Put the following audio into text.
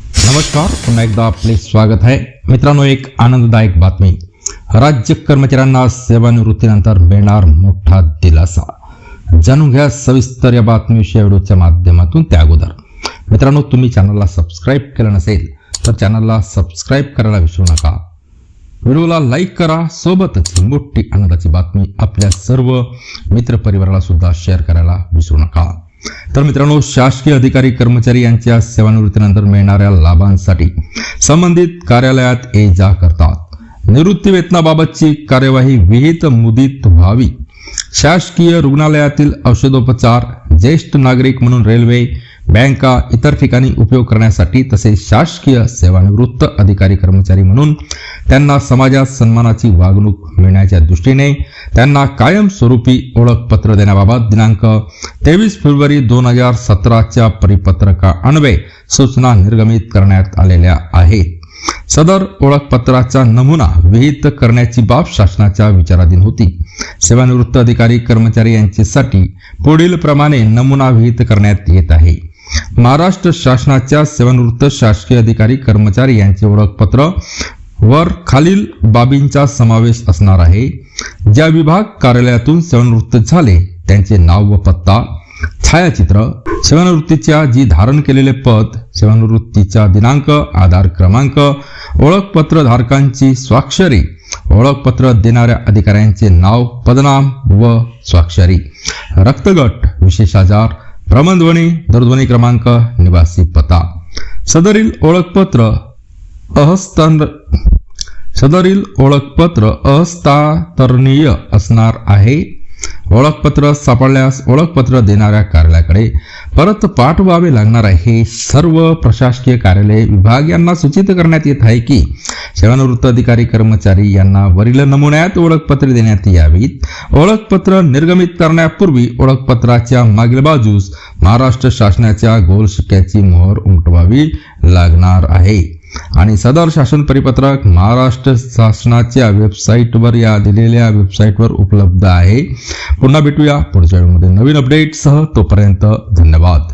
नमस्कार पुन्हा एकदा आपले स्वागत आहे. मित्रांनो एक आनंददायक बातमी. राज्य कर्मचाऱ्यांना सेवानिवृत्तीनंतर मिळणार मोठा दिलासा. जाणून घ्या सविस्तर या बातमीविषयी व्हिडिओच्या माध्यमातून त्या अगोदर. मित्रांनो तुम्ही चॅनलला सबस्क्राईब केलं नसेल तर चॅनलला सबस्क्राईब करायला विसरू नका. व्हिडिओला लाईक करा सोबतच मोठी आनंदाची बातमी आपल्या सर्व मित्रपरिवाराला सुद्धा शेअर करायला विसरू नका. तर मित्रांनो शासकीय अधिकारी कर्मचारी यांच्या सेवानिवृत्तीनंतर मिळणाऱ्या लाभांसाठी संबंधित कार्यालयात ये जा करतात. निवृत्ती वेतनाबाबतची कार्यवाही विहित मुदीत व्हावी. शासकीय रुग्णालयातील औषधोपचार ज्येष्ठ नागरिक म्हणून रेल्वे बँका इतर ठिकाणी उपयोग करण्यासाठी तसेच शासकीय सेवानिवृत्त अधिकारी कर्मचारी म्हणून त्यांना समाजात सन्मानाची वागणूक मिळण्याच्या दृष्टीने त्यांना कायमस्वरूपी ओळखपत्र देण्याबाबत दिनांक तेवीस फेब्रुवारी दोन हजार सतराच्या परिपत्रकाअन्वये सूचना निर्गमित करण्यात आलेल्या आहेत. सदर ओळखपत्राचा नमुना विहित करण्याची बाब शासनाच्या विचाराधीन होती. सेवानिवृत्त अधिकारी कर्मचारी यांच्यासाठी पुढील प्रमाणे नमुना विहित करण्यात येत आहे. महाराष्ट्र शासनाच्या सेवानिवृत्त शासकीय अधिकारी कर्मचारी यांचे ओळखपत्र वर खालील बाबींचा समावेश असणार आहे. ज्या विभाग कार्यालयातून सेवानिवृत्त झाले त्यांचे नाव व पत्ता छायाचित्र सेवानिवृत्तीच्या जी धारण केलेले पद सेवानिवृत्तीचा दिनांक आधार क्रमांक ओळखपत्र धारकांची स्वाक्षरी ओळखपत्र देणाऱ्या अधिकाऱ्यांचे नाव पदनाम व स्वाक्षरी. रक्तगट विशेष आजार भ्रमणध्वनी दूरध्वनी क्रमांक निवासी पत्ता सदरील ओळखपत्र अहस्तांतर सदरील ओळखपत्र अहस्तांतरणीय असणार आहे ओळखपत्र सापडल्यास ओळखपत्र देणाऱ्या कार्यालयाकडे परत पाठवावे लागणार आहे. हे सर्व प्रशासकीय कार्यालय विभाग यांना सूचित करण्यात येत आहे की सेवानिवृत्त अधिकारी कर्मचारी यांना वरील नमुन्यात ओळखपत्रे देण्यात यावीत. ओळखपत्र निर्गमित करण्यापूर्वी ओळखपत्राच्या मागील बाजूस महाराष्ट्र शासनाच्या गोल शिक्क्याची मोहर उमटवावी लागणार आहे. आणि सदर शासन परिपत्रक महाराष्ट्र शासनाच्या वेबसाईटवर या दिलेल्या वेबसाईटवर उपलब्ध आहे. पुन्हा भेटूया पुढच्या वेळेमध्ये नवीन अपडेटसह तोपर्यंत धन्यवाद.